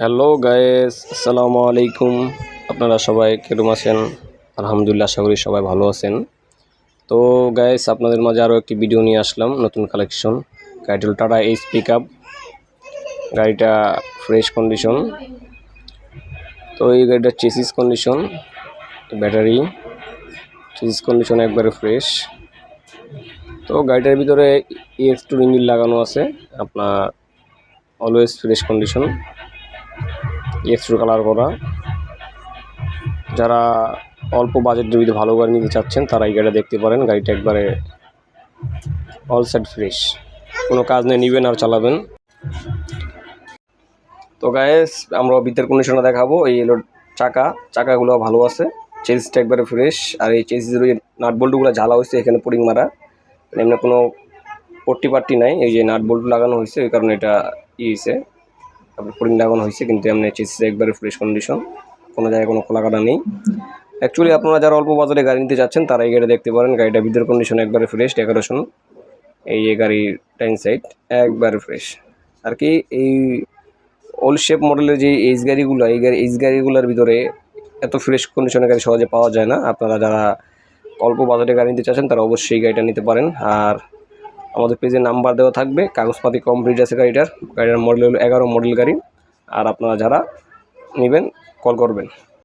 Hello guys, আসসালামু আলাইকুম। আপনারা সবাই কেরম আছেন? আলহামদুলিল্লাহ, আশা করি সবাই ভালো আছেন। তো গায়েস, আপনাদের মাঝে আরও একটি ভিডিও নিয়ে আসলাম, নতুন কালেকশন গাড়িটা টাটা এইচ পিক আপ গাড়িটা ফ্রেশ কন্ডিশন তো এই গাড়িটার chassis condition battery chassis condition একবারে ফ্রেশ তো গাড়িটার ভিতরে ইএক্স টু ইঞ্জিন লাগানো আছে, আপনার always fresh condition extra colour করা যারা অল্প বাজেটের ভিতরে ভালো গাড়ি নিতে চাচ্ছেন, তারা এই গাড়িটা দেখতে পারেন। গাড়িটা একবারে অল সেট ফ্রেশ কোনো কাজ নেই, নিবেন আর চালাবেন। তো গায়েস আমরা ভিতরের কন্ডিশনটা দেখাবো। এই এলো চাকা। চাকাগুলো ভালো আছে। চেসিসটা একবারে ফ্রেশ আর এই চেসিসের ওই নাট বল্টুগুলো ঝালা হয়েছে, এখানে পুরিং মারা। এমনি কোনো পট্টি পাট্টি নাই। এই যে নাট বল্টু লাগানো হয়েছে, ওই কারণে এটা ই হয়েছে। তারপর পুরিং লাগানো হয়েছে, কিন্তু এমনি চেসিস একবারে ফ্রেশ কন্ডিশন কোনো জায়গায় কোনো খোলা কাটা নেই। অ্যাকচুয়ালি আপনারা যারা অল্প বাজারে গাড়ি নিতে যাচ্ছেন, তারা এই গাড়ি দেখতে পারেন। গাড়িটা ভিতরের কন্ডিশন একবারে ফ্রেশ ডেকোরেশন এই গাড়ির টাইম সাইড একবারে ফ্রেশ আর কি এই ওল্ড শেপ মডেলের যে এইচ গাড়িগুলো, এই গাড়ি এইচ গাড়িগুলোর ভিতরে এত ফ্রেশ কন্ডিশনের গাড়ি সহজে পাওয়া যায় না। আপনারা যারা অল্প বাজারে গাড়ি নিতে চাচ্ছেন, তারা অবশ্যই এই গাড়িটা নিতে পারেন। আর আমাদের পেজে নাম্বার দেওয়া থাকবে, কাগজপাতি কমপ্লিট আছে গাড়িটার। গাড়িটার মডেল হলো এগারো মডেল গাড়ি। আর আপনারা যারা নেবেন কল করবেন।